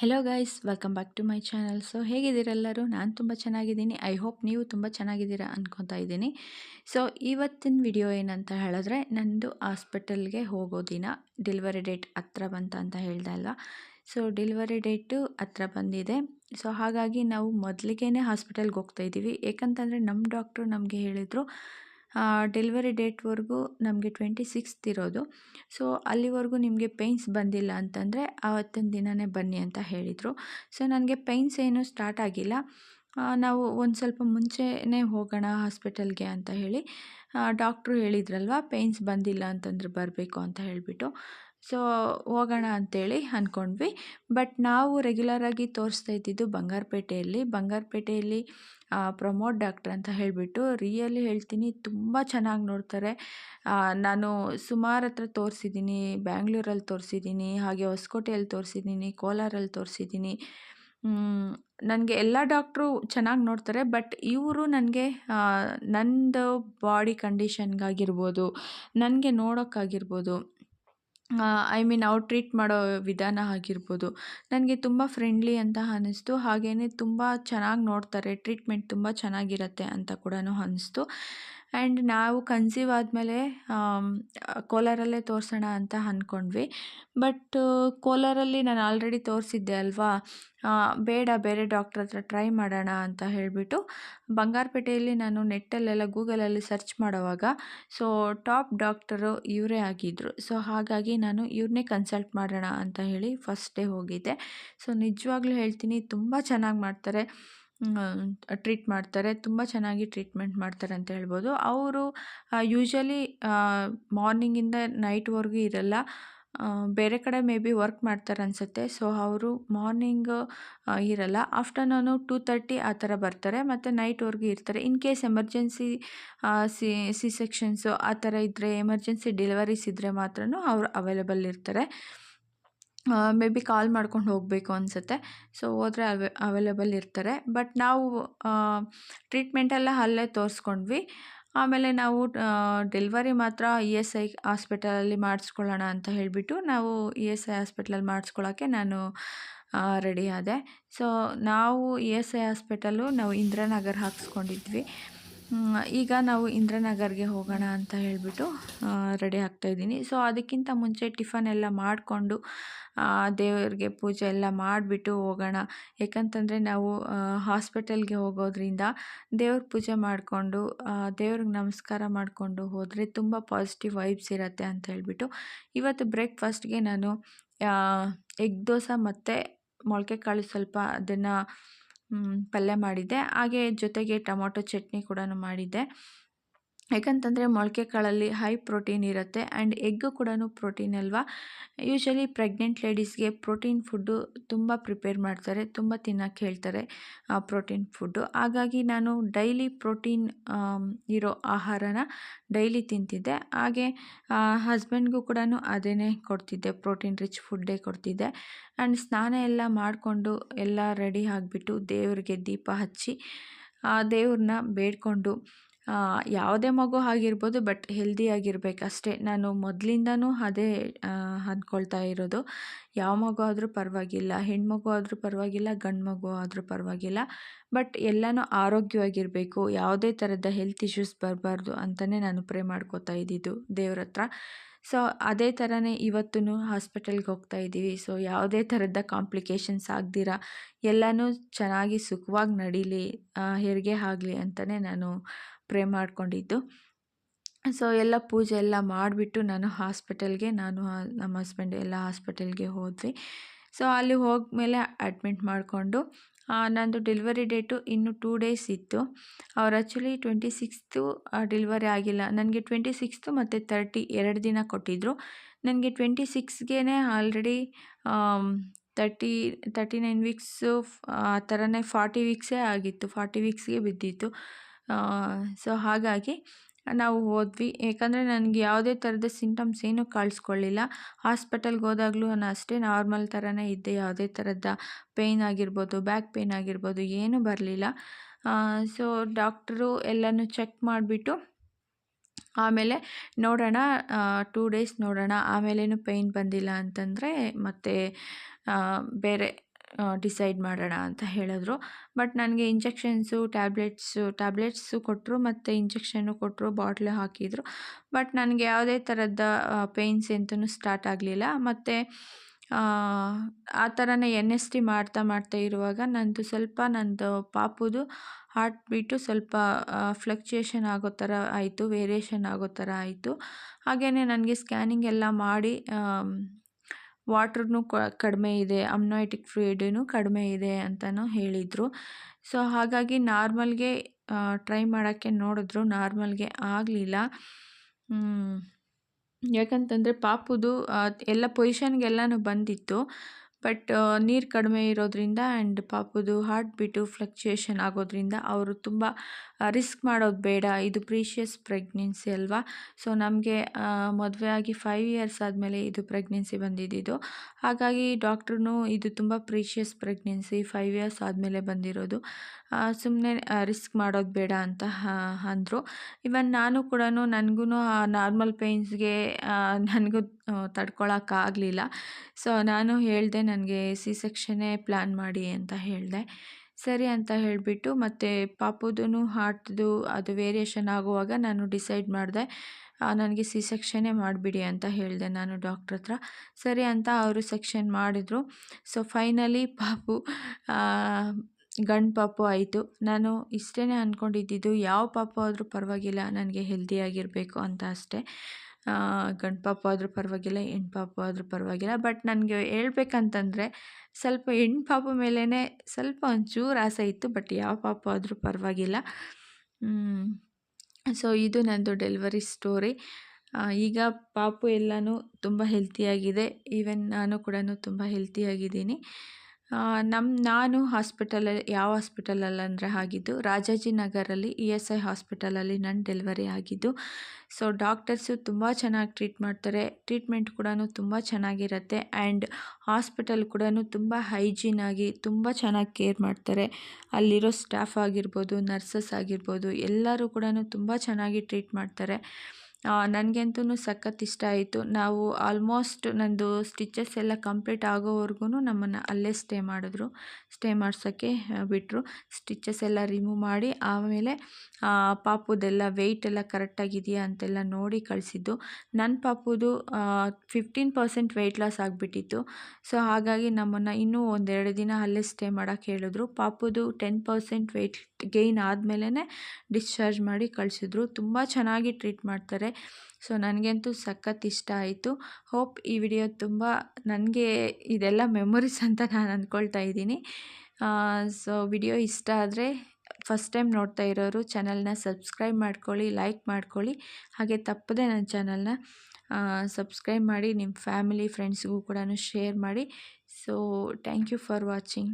Hello guys welcome back to my channel so ಹೇಗಿದ್ದೀರೆಲ್ಲರೂ ನಾನು ತುಂಬ ಚೆನ್ನಾಗಿದ್ದೀನಿ. ಐ ಹೋಪ್ ನೀವು ತುಂಬ ಚೆನ್ನಾಗಿದ್ದೀರಾ ಅಂದ್ಕೊತಾ ಇದ್ದೀನಿ. ಸೊ ಇವತ್ತಿನ ವಿಡಿಯೋ ಏನಂತ ಹೇಳಿದ್ರೆ, ನಂದು ಹಾಸ್ಪಿಟಲ್ಗೆ ಹೋಗೋ ದಿನ ಡೆಲಿವರಿ ಡೇಟ್ ಹತ್ರ ಬಂತ ಅಂತ ಹೇಳ್ದೆ ಅಲ್ವಾ? ಸೊ ಡೆಲಿವರಿ ಡೇಟು ಹತ್ರ ಬಂದಿದೆ. ಸೊ ಹಾಗಾಗಿ ನಾವು ಮೊದಲಿಗೆ ಹಾಸ್ಪಿಟಲ್ಗೆ ಹೋಗ್ತಾ ಇದ್ದೀವಿ. ಏಕಂತಂದರೆ ನಮ್ಮ ಡಾಕ್ಟ್ರು ನಮಗೆ ಹೇಳಿದರು ಡೆಲಿವರಿ ಡೇಟ್ವರೆಗೂ ನಮಗೆ ಟ್ವೆಂಟಿ ಸಿಕ್ಸ್ತ್ ಇರೋದು. ಸೊ ಅಲ್ಲಿವರೆಗೂ ನಿಮಗೆ ಪೇಯ್ನ್ಸ್ ಬಂದಿಲ್ಲ ಅಂತಂದರೆ ಆವತ್ತಿನ ದಿನವೇ ಬನ್ನಿ ಅಂತ ಹೇಳಿದರು. ಸೊ ನನಗೆ ಪೇಯ್ನ್ಸ್ ಏನೂ ಸ್ಟಾರ್ಟ್ ಆಗಿಲ್ಲ. ನಾವು ಒಂದು ಸ್ವಲ್ಪ ಮುಂಚೆನೇ ಹೋಗೋಣ ಹಾಸ್ಪಿಟಲ್ಗೆ ಅಂತ ಹೇಳಿ ಡಾಕ್ಟ್ರು ಹೇಳಿದ್ರಲ್ವ ಪೇಯ್ನ್ಸ್ ಬಂದಿಲ್ಲ ಅಂತಂದ್ರೆ ಬರಬೇಕು ಅಂತ ಹೇಳಿಬಿಟ್ಟು. ಸೊ, ಹೋಗೋಣ ಅಂತೇಳಿ ಅಂದ್ಕೊಂಡ್ವಿ ಬಟ್ ನಾವು ರೆಗ್ಯುಲರಾಗಿ ತೋರಿಸ್ತಾ ಇದ್ದಿದ್ದು ಬಂಗಾರಪೇಟೆಯಲ್ಲಿ. ಬಂಗಾರಪೇಟೆಯಲ್ಲಿ ಪ್ರಮೋದ್ ಡಾಕ್ಟ್ರ್ ಅಂತ ಹೇಳಿಬಿಟ್ಟು ರಿಯಲಿ ಹೇಳ್ತೀನಿ, ತುಂಬ ಚೆನ್ನಾಗಿ ನೋಡ್ತಾರೆ. ನಾನು ಸುಮಾರು ಹತ್ರ ತೋರಿಸಿದ್ದೀನಿ ಬ್ಯಾಂಗ್ಳೂರಲ್ಲಿ ತೋರಿಸಿದ್ದೀನಿ, ಹಾಗೆ ಹೊಸಕೋಟೆಯಲ್ಲಿ ತೋರಿಸಿದ್ದೀನಿ ಕೋಲಾರಲ್ಲಿ ತೋರಿಸಿದ್ದೀನಿ. ನನಗೆ ಎಲ್ಲ ಡಾಕ್ಟ್ರು ಚೆನ್ನಾಗಿ ನೋಡ್ತಾರೆ, ಬಟ್ ಇವರು ನನಗೆ ನಂದು ಬಾಡಿ ಕಂಡೀಷನ್ಗಾಗಿರ್ಬೋದು, ನನಗೆ ನೋಡೋಕ್ಕಾಗಿರ್ಬೋದು ಐ ಮೀನ್ ಅವ್ರು ಟ್ರೀಟ್ ಮಾಡೋ ವಿಧಾನ ಆಗಿರ್ಬೋದು. ನನಗೆ ತುಂಬ ಫ್ರೆಂಡ್ಲಿ ಅಂತ ಅನ್ನಿಸ್ತು ಹಾಗೆಯೇ ತುಂಬ ಚೆನ್ನಾಗಿ ನೋಡ್ತಾರೆ. ಟ್ರೀಟ್ಮೆಂಟ್ ತುಂಬ ಚೆನ್ನಾಗಿರತ್ತೆ ಅಂತ ಕೂಡ ಅನ್ನಿಸ್ತು ಆ್ಯಂಡ್ ನಾವು ಕನ್ಸೀವ್ ಆದಮೇಲೆ ಕೋಲಾರಲ್ಲೇ ತೋರಿಸೋಣ ಅಂತ ಅಂದ್ಕೊಂಡ್ವಿ ಬಟ್, ಕೋಲಾರಲ್ಲಿ ನಾನು ಆಲ್ರೆಡಿ ತೋರಿಸಿದ್ದೆ ಅಲ್ವಾ? ಬೇಡ, ಬೇರೆ ಡಾಕ್ಟ್ರ್ ಹತ್ರ ಟ್ರೈ ಮಾಡೋಣ ಅಂತ ಹೇಳಿಬಿಟ್ಟು, ಬಂಗಾರಪೇಟೆಯಲ್ಲಿ ನಾನು ನೆಟ್ಟಲ್ಲೆಲ್ಲ ಗೂಗಲಲ್ಲಿ ಸರ್ಚ್ ಮಾಡೋವಾಗ, ಸೊ, ಟಾಪ್ ಡಾಕ್ಟರು ಇವರೇ ಆಗಿದ್ದರು ಸೊ, ಹಾಗಾಗಿ ನಾನು ಇವ್ರನ್ನೇ ಕನ್ಸಲ್ಟ್ ಮಾಡೋಣ ಅಂತ ಹೇಳಿ ಫಸ್ಟ್ ಡೇ ಹೋಗಿದ್ದೆ. ಸೊ, ನಿಜವಾಗ್ಲೂ ಹೇಳ್ತೀನಿ, ತುಂಬ ಚೆನ್ನಾಗಿ ಮಾಡ್ತಾರೆ. ಟ್ರೀಟ್ ಮಾಡ್ತಾರೆ, ತುಂಬ ಚೆನ್ನಾಗಿ ಟ್ರೀಟ್ಮೆಂಟ್ ಮಾಡ್ತಾರೆ ಅಂತ ಹೇಳ್ಬೋದು. ಅವರು ಯೂಶ್ವಲಿ ಮಾರ್ನಿಂಗಿಂದ ನೈಟ್ವರೆಗೂ ಇರಲ್ಲ. ಬೇರೆ ಕಡೆ ಮೇ ಬಿ ವರ್ಕ್ ಮಾಡ್ತಾರೆ ಅನಿಸುತ್ತೆ. ಸೊ, ಅವರು ಮಾರ್ನಿಂಗ್ ಇರಲ್ಲ. ಆಫ್ಟರ್ನೂನು ಟೂ ತರ್ಟಿ ಆ ಥರ ಬರ್ತಾರೆ. ಮತ್ತು ನೈಟ್ವರೆಗೂ ಇರ್ತಾರೆ. In case emergency C C sections ಆ ಥರ ಇದ್ದರೆ ಎಮರ್ಜೆನ್ಸಿ ಡೆಲಿವರೀಸ್ ಇದ್ದರೆ ಮಾತ್ರ ಅವರು ಅವೈಲೇಬಲ್ ಇರ್ತಾರೆ. ಮೇ ಬಿ ಕಾಲ್ ಮಾಡ್ಕೊಂಡು ಹೋಗಬೇಕು ಅನಿಸುತ್ತೆ. ಸೊ ಹೋದರೆ ಅವೆ ಅವೈಲೇಬಲ್ ಇರ್ತಾರೆ. ಬಟ್ ನಾವು ಟ್ರೀಟ್ಮೆಂಟೆಲ್ಲ ಅಲ್ಲೇ ತೋರಿಸ್ಕೊಂಡ್ವಿ. ಆಮೇಲೆ ನಾವು ಡೆಲಿವರಿ ಮಾತ್ರ ಇ ಎಸ್ ಐ ಹಾಸ್ಪಿಟಲಲ್ಲಿ ಮಾಡಿಸ್ಕೊಳ್ಳೋಣ ಅಂತ ಹೇಳಿಬಿಟ್ಟು ನಾವು ಇ ಎಸ್ ಐ ಹಾಸ್ಪಿಟ್ಲಲ್ಲಿ ಮಾಡಿಸ್ಕೊಳ್ಳೋಕ್ಕೆ ನಾನು ರೆಡಿ ಆದೆ. ಸೊ ನಾವು ಇ ಎಸ್ ಐ ಹಾಸ್ಪಿಟಲು ನಾವು ಇಂದಿರಾನಗರ್ ಹಾಕ್ಸ್ಕೊಂಡಿದ್ವಿ. ಈಗ ನಾವು ಇಂದ್ರನಗರ್ಗೆ ಹೋಗೋಣ ಅಂತ ಹೇಳಿಬಿಟ್ಟು ರೆಡಿ ಆಗ್ತಾಯಿದ್ದೀನಿ ಸೊ ಅದಕ್ಕಿಂತ ಮುಂಚೆ ಟಿಫನ್ ಎಲ್ಲ ಮಾಡಿಕೊಂಡು ದೇವರಿಗೆ ಪೂಜೆ ಎಲ್ಲ ಮಾಡಿಬಿಟ್ಟು ಹೋಗೋಣ. ಯಾಕಂತಂದರೆ ನಾವು ಹಾಸ್ಪಿಟಲ್ಗೆ ಹೋಗೋದ್ರಿಂದ ದೇವ್ರ ಪೂಜೆ ಮಾಡಿಕೊಂಡು ದೇವ್ರಿಗೆ ನಮಸ್ಕಾರ ಮಾಡಿಕೊಂಡು ಹೋದರೆ ತುಂಬ ಪಾಸಿಟಿವ್ ವೈಬ್ಸ್ ಇರುತ್ತೆ ಅಂತ ಹೇಳಿಬಿಟ್ಟು, ಇವತ್ತು ಬ್ರೇಕ್ಫಾಸ್ಟ್ಗೆ ನಾನು ಎಗ್ ದೋಸೆ ಮತ್ತು ಮೊಳಕೆ ಕಾಳು ಸ್ವಲ್ಪ ಅದನ್ನು ಪಲ್ಯ ಮಾಡಿದ್ದೆ. ಹಾಗೆ ಜೊತೆಗೆ ಟೊಮೊಟೊ ಚಟ್ನಿ ಕೂಡ ಮಾಡಿದ್ದೆ. ಯಾಕಂತಂದರೆ ಮೊಳಕೆ ಕಾಳಲ್ಲಿ ಹೈ ಪ್ರೋಟೀನ್ ಇರುತ್ತೆ ಆ್ಯಂಡ್ ಎಗ್ಗು ಕೂಡ ಪ್ರೋಟೀನ್ ಅಲ್ವಾ? ಯೂಶ್ವಲಿ ಪ್ರೆಗ್ನೆಂಟ್ ಲೇಡೀಸ್ಗೆ ಪ್ರೋಟೀನ್ ಫುಡ್ಡು ತುಂಬ ಪ್ರಿಪೇರ್ ಮಾಡ್ತಾರೆ ತುಂಬ ತಿನ್ನೋಕ್ಕೆ ಹೇಳ್ತಾರೆ ಪ್ರೋಟೀನ್ ಫುಡ್ಡು ಹಾಗಾಗಿ ನಾನು ಡೈಲಿ ಪ್ರೋಟೀನ್ ಇರೋ ಆಹಾರನ ಡೈಲಿ ತಿಂತಿದ್ದೆ. ಹಾಗೆ ಹಸ್ಬೆಂಡ್ಗೂ ಕೂಡ ಅದೇ ಕೊಡ್ತಿದ್ದೆ ಪ್ರೋಟೀನ್ ರಿಚ್ ಫುಡ್ಡೇ ಕೊಡ್ತಿದ್ದೆ. ಆ್ಯಂಡ್ ಸ್ನಾನ ಎಲ್ಲ ಮಾಡಿಕೊಂಡು ಎಲ್ಲ ರೆಡಿ ಆಗಿಬಿಟ್ಟು ದೇವರಿಗೆ ದೀಪ ಹಚ್ಚಿ ಆ ದೇವ್ರನ್ನ ಬೇಡ್ಕೊಂಡು ಆ, ಯಾವುದೇ ಮಗು ಆಗಿರ್ಬೋದು, ಬಟ್ ಹೆಲ್ದಿ ಅಷ್ಟೇ ನಾನು ಮೊದಲಿಂದನೂ ಅದೇ ಅಂದ್ಕೊಳ್ತಾ ಇರೋದು. ಯಾವ ಮಗು ಆದರೂ ಪರವಾಗಿಲ್ಲ, ಹೆಣ್ಮಗು ಆದರೂ ಪರವಾಗಿಲ್ಲ ಗಂಡು ಮಗು ಆದರೂ ಪರವಾಗಿಲ್ಲ. ಬಟ್ ಎಲ್ಲನೂ ಆರೋಗ್ಯವಾಗಿರಬೇಕು. ಯಾವುದೇ ಥರದ ಹೆಲ್ತ್ ಇಶ್ಯೂಸ್ ಬರಬಾರ್ದು ಅಂತಲೇ ನಾನು ಪ್ರೇ ಮಾಡ್ಕೋತಾ ಇದ್ದಿದ್ದು ದೇವ್ರ ಹತ್ರ ಸೊ ಅದೇ ಥರನೇ ಇವತ್ತೂ ಹಾಸ್ಪಿಟಲ್ಗೆ ಹೋಗ್ತಾ ಇದ್ದೀವಿ. ಸೊ ಯಾವುದೇ ಥರದ ಕಾಂಪ್ಲಿಕೇಶನ್ಸ್ ಆಗ್ದಿರ, ಎಲ್ಲನೂ ಚೆನ್ನಾಗಿ ಸುಖವಾಗಿ ನಡೀಲಿ ಹೆರಿಗೆ ಆಗಲಿ ಅಂತಲೇ ನಾನು ಪ್ರೇ ಮಾಡಿಕೊಂಡಿದ್ದು. ಸೊ, ಎಲ್ಲ ಪೂಜೆ ಎಲ್ಲ ಮಾಡಿಬಿಟ್ಟು ನಾನು ಹಾಸ್ಪಿಟಲ್ಗೆ, ನಾನು ನಮ್ಮ ಹಸ್ಬೆಂಡ್ ಎಲ್ಲ ಹಾಸ್ಪಿಟಲ್ಗೆ ಹೋದ್ವಿ. ಸೊ, ಅಲ್ಲಿ ಹೋದ್ಮೇಲೆ ಅಡ್ಮಿಟ್ ಮಾಡಿಕೊಂಡು ನಂದು ಡೆಲಿವರಿ ಡೇಟು ಇನ್ನು ಟೂ ಡೇಸ್ ಇತ್ತು. ಅವ್ರು ಆ್ಯಕ್ಚುಲಿ ಟ್ವೆಂಟಿ ಸಿಕ್ಸ್ತು ಡೆಲಿವರಿ ಆಗಿಲ್ಲ. ನನಗೆ ಟ್ವೆಂಟಿ ಸಿಕ್ಸ್ತು ಮತ್ತು ತರ್ಟಿ, ಎರಡು ದಿನ ಕೊಟ್ಟಿದ್ದರು ನನಗೆ twenty ಸಿಕ್ಸ್ಗೆ already thirty thirty nine weeks, ಆ, ಥರನೇ ಫಾರ್ಟಿ ವೀಕ್ಸೇ ಆಗಿತ್ತು. ಫಾರ್ಟಿ ವೀಕ್ಸ್ಗೆ ಬಿದ್ದಿತ್ತು. ಸೊ ಹಾಗಾಗಿ ನಾವು ಹೋದ್ವಿ. ಯಾಕಂದರೆ ನನಗೆ ಯಾವುದೇ ಥರದ ಸಿಂಟಮ್ಸ್ ಏನೂ ಕಾಣಿಸ್ಕೊಳ್ಳಿಲ್ಲ ಹಾಸ್ಪಿಟಲ್ಗೆ ಹೋದಾಗಲೂ ನಾನು ಅಷ್ಟೇ ನಾರ್ಮಲ್ ಥರನೇ ಇದ್ದೆ. ಯಾವುದೇ ಥರದ ಪೇಯ್ನ್ ಆಗಿರ್ಬೋದು ಬ್ಯಾಕ್ ಪೇಯ್ನ್ ಆಗಿರ್ಬೋದು, ಏನೂ ಬರಲಿಲ್ಲ. ಸೊ ಡಾಕ್ಟ್ರು ಎಲ್ಲನೂ ಚೆಕ್ ಮಾಡಿಬಿಟ್ಟು ಆಮೇಲೆ ನೋಡೋಣ ಟೂ ಡೇಸ್ ನೋಡೋಣ. ಆಮೇಲೇನು ಪೇಯ್ನ್ ಬಂದಿಲ್ಲ ಅಂತಂದರೆ ಮತ್ತೆ ಬೇರೆ ಡಿಸೈಡ್ ಮಾಡೋಣ ಅಂತ ಹೇಳಿದ್ರು. ಬಟ್ ನನಗೆ ಇಂಜೆಕ್ಷನ್ಸು ಟ್ಯಾಬ್ಲೆಟ್ಸು ಟ್ಯಾಬ್ಲೆಟ್ಸು ಕೊಟ್ಟರು ಮತ್ತು ಇಂಜೆಕ್ಷನ್ನು ಕೊಟ್ಟರು ಬಾಟ್ಲು ಹಾಕಿದರು. ಬಟ್ ನನಗೆ ಯಾವುದೇ ಥರದ ಪೇಯ್ನ್ಸ್ ಎಂತೂ ಸ್ಟಾರ್ಟ್ ಆಗಲಿಲ್ಲ. ಮತ್ತು, ಆ ಥರನೇ ಎನ್ ಎಸ್ ಟಿ ಮಾಡ್ತಾ ಮಾಡ್ತಾ ಇರುವಾಗ ನಂದು ಸ್ವಲ್ಪ ನಂದು ಪಾಪುದು ಹಾರ್ಟ್ ಬೀಟು ಸ್ವಲ್ಪ ಫ್ಲಕ್ಚುಯೇಷನ್ ಆಗೋ ಥರ ಆಯಿತು ವೇರಿಯೇಷನ್ ಆಗೋ ಥರ ಆಯಿತು. ಹಾಗೆಯೇ ನನಗೆ ಸ್ಕ್ಯಾನಿಂಗ್ ಎಲ್ಲ ಮಾಡಿ ವಾಟ್ರೂ ಕಡಿಮೆ ಇದೆ, ಅಮ್ನೋಯಿಟಿಕ್ ಫ್ಲೂಯಿಡೂ ಕಡಿಮೆ ಇದೆ ಅಂತಲೂ ಹೇಳಿದರು. ಸೊ, ಹಾಗಾಗಿ ನಾರ್ಮಲ್ಗೆ ಟ್ರೈ ಮಾಡೋಕ್ಕೆ ನೋಡಿದ್ರು, ನಾರ್ಮಲ್ಗೆ ಆಗಲಿಲ್ಲ. ಯಾಕಂತಂದರೆ ಪಾಪುದು ಎಲ್ಲ ಪೊಸಿಷನ್ಗೆಲ್ಲನೂ ಬಂದಿತ್ತು. ಬಟ್ ನೀರು ಕಡಿಮೆ ಇರೋದ್ರಿಂದ ಆ್ಯಂಡ್ ಪಾಪುದು ಹಾರ್ಟ್ ಬೀಟು ಫ್ಲಕ್ಚುಯೇಷನ್ ಆಗೋದ್ರಿಂದ ಅವರು ತುಂಬ ರಿಸ್ಕ್ ಮಾಡೋದು ಬೇಡ. ಇದು ಪ್ರೀಷಿಯಸ್ ಪ್ರೆಗ್ನೆನ್ಸಿ ಅಲ್ವಾ? ಸೊ ನಮಗೆ ಮದುವೆ ಆಗಿ ಫೈವ್ ಇಯರ್ಸ್ ಆದಮೇಲೆ ಇದು ಪ್ರೆಗ್ನೆನ್ಸಿ ಬಂದಿದ್ದು ಹಾಗಾಗಿ ಡಾಕ್ಟ್ರೂ ಇದು ತುಂಬ ಪ್ರೀಷಿಯಸ್ ಪ್ರೆಗ್ನೆನ್ಸಿ ಫೈವ್ ಇಯರ್ಸ್ ಆದಮೇಲೆ ಬಂದಿರೋದು. ಸುಮ್ಮನೆ ರಿಸ್ಕ್ ಮಾಡೋದು ಬೇಡ ಅಂತ ಅಂದರು. ಇವನ್ ನಾನು ಕೂಡ ನನಗೂ ನಾರ್ಮಲ್ ಪೇಯ್ನ್ಸ್ಗೆ ನನಗೂ ತಡ್ಕೊಳಕ್ಕಾಗಲಿಲ್ಲ ಸೊ ನಾನು ಹೇಳಿದೆ ನನಗೆ ಸಿ ಸೆಕ್ಷನ್ನೇ ಪ್ಲ್ಯಾನ್ ಮಾಡಿ ಅಂತ ಹೇಳಿದೆ. ಸರಿ ಅಂತ ಹೇಳಿಬಿಟ್ಟು ಮತ್ತು ಪಾಪುದೂ ಹಾರ್ಟ್ದು ಅದು ವೇರಿಯೇಷನ್ ಆಗುವಾಗ ನಾನು ಡಿಸೈಡ್ ಮಾಡಿದೆ ನನಗೆ ಸಿ ಸೆಕ್ಷನ್ನೇ ಮಾಡಿಬಿಡಿ ಅಂತ ಹೇಳಿದೆ ನಾನು ಡಾಕ್ಟ್ರ್ ಹತ್ರ. ಸರಿ ಅಂತ ಅವರು ಸೆಕ್ಷನ್ ಮಾಡಿದರು. ಸೊ ಫೈನಲಿ ಪಾಪು ಗಂಡು ಪಾಪು ಆಯಿತು. ನಾನು ಇಷ್ಟೇ ಅಂದ್ಕೊಂಡಿದ್ದಿದ್ದು ಯಾವ ಪಾಪು ಆದರೂ ಪರವಾಗಿಲ್ಲ, ನನಗೆ ಹೆಲ್ದಿಯಾಗಿರಬೇಕು ಅಂತ ಅಷ್ಟೇ. ಗಂಡು ಪಾಪು ಆದರೂ ಪರವಾಗಿಲ್ಲ ಹೆಣ್ಣು ಪಾಪು ಆದರೂ ಪರವಾಗಿಲ್ಲ. ಬಟ್ ನನಗೆ ಹೇಳ್ಬೇಕಂತಂದರೆ, ಸ್ವಲ್ಪ ಹೆಣ್ಣು ಪಾಪು ಮೇಲೇ ಸ್ವಲ್ಪ ಒಂಚೂರು ಆಸೆ ಇತ್ತು, ಬಟ್ ಯಾವ ಪಾಪು ಆದರೂ ಪರವಾಗಿಲ್ಲ. ಸೊ ಇದು ನನ್ನದು ಡೆಲಿವರಿ ಸ್ಟೋರಿ. ಈಗ ಪಾಪು ಎಲ್ಲನೂ ತುಂಬ ಹೆಲ್ತಿಯಾಗಿದೆ. ಈವನ್ ನಾನು ಕೂಡ ತುಂಬ ಹೆಲ್ತಿಯಾಗಿದ್ದೀನಿ. ನಮ್ಮ ನಾನು ಹಾಸ್ಪಿಟಲಲ್ಲಿ ಯಾವ ಹಾಸ್ಪಿಟಲಲ್ಲಿ ಅಂದರೆ ಆಗಿದ್ದು ರಾಜಾಜಿನಗರಲ್ಲಿ ಇ ಎಸ್ ಐ ಹಾಸ್ಪಿಟಲಲ್ಲಿ ನನ್ನ ಡೆಲಿವರಿ ಆಗಿದ್ದು. ಸೊ, ಡಾಕ್ಟರ್ಸು ತುಂಬ ಚೆನ್ನಾಗಿ ಟ್ರೀಟ್ ಮಾಡ್ತಾರೆ. ಟ್ರೀಟ್ಮೆಂಟ್ ಕೂಡ ತುಂಬ ಚೆನ್ನಾಗಿರತ್ತೆ. ಆ್ಯಂಡ್ ಹಾಸ್ಪಿಟಲ್ ಕೂಡ ತುಂಬ ಹೈಜೀನಾಗಿ ತುಂಬ ಚೆನ್ನಾಗಿ ಕೇರ್ ಮಾಡ್ತಾರೆ. ಅಲ್ಲಿರೋ ಸ್ಟಾಫ್ ಆಗಿರ್ಬೋದು, ನರ್ಸಸ್ ಆಗಿರ್ಬೋದು ಎಲ್ಲರೂ ಕೂಡ ತುಂಬ ಚೆನ್ನಾಗಿ ಟ್ರೀಟ್ ಮಾಡ್ತಾರೆ. ನನಗಂತೂ ಸಖತ್ ಇಷ್ಟ ಆಯಿತು. ನಾವು ಆಲ್ಮೋಸ್ಟ್ ನಂದು ಸ್ಟಿಚಸ್ ಎಲ್ಲ ಕಂಪ್ಲೀಟ್ ಆಗೋವರೆಗೂ ನಮ್ಮನ್ನು ಅಲ್ಲೇ ಸ್ಟೇ ಮಾಡಿದ್ರು. ಸ್ಟೇ ಮಾಡ್ಸೋಕ್ಕೆ ಬಿಟ್ಟರು ಸ್ಟಿಚಸ್ ಎಲ್ಲ ರಿಮೂವ್ ಮಾಡಿ ಆಮೇಲೆ ಪಾಪುದೆಲ್ಲ ವೆಯ್ಟ್ ಎಲ್ಲ ಕರೆಕ್ಟಾಗಿದೆಯಾ ಅಂತೆಲ್ಲ ನೋಡಿ ಕಳಿಸಿದ್ದು. ನನ್ನ ಪಾಪುದು ಫಿಫ್ಟೀನ್ ಪರ್ಸೆಂಟ್ ವೆಯ್ಟ್ ಲಾಸ್ ಆಗಿಬಿಟ್ಟಿತ್ತು. ಸೊ ಹಾಗಾಗಿ ನಮ್ಮನ್ನು ಇನ್ನೂ ಒಂದೆರಡು ದಿನ ಅಲ್ಲೇ ಸ್ಟೇ ಮಾಡೋಕ್ಕೆ ಹೇಳಿದ್ರು. ಪಾಪುದು ಟೆನ್ ಪರ್ಸೆಂಟ್ ವೆಯ್ಟ್ ಗೇಯ್ನ್ ಆದಮೇಲೆ ಡಿಸ್ಚಾರ್ಜ್ ಮಾಡಿ ಕಳಿಸಿದ್ರು. ತುಂಬ ಚೆನ್ನಾಗಿ ಟ್ರೀಟ್ ಮಾಡ್ತಾರೆ. ಸೊ ನನಗಂತೂ ಸಖತ್ ಇಷ್ಟ ಆಯಿತು. ಹೋಪ್ ಈ ವಿಡಿಯೋ ತುಂಬ ನನಗೆ ಇದೆಲ್ಲ ಮೆಮೊರೀಸ್ ಅಂತ ನಾನು ಅಂದ್ಕೊಳ್ತಾ ಇದ್ದೀನಿ. ಸೊ ವಿಡಿಯೋ ಇಷ್ಟ ಆದರೆ ಫಸ್ಟ್ ಟೈಮ್ ನೋಡ್ತಾ ಇರೋರು ಚಾನಲ್ನ ಸಬ್ಸ್ಕ್ರೈಬ್ ಮಾಡ್ಕೊಳ್ಳಿ ಲೈಕ್ ಮಾಡ್ಕೊಳ್ಳಿ. ಹಾಗೆ ತಪ್ಪದೆ ನನ್ನ ಚಾನಲ್ನ ಸಬ್ಸ್ಕ್ರೈಬ್ ಮಾಡಿ ನಿಮ್ಮ ಫ್ಯಾಮಿಲಿ ಫ್ರೆಂಡ್ಸ್ಗೂ ಕೂಡ ಶೇರ್ ಮಾಡಿ. So thank you for watching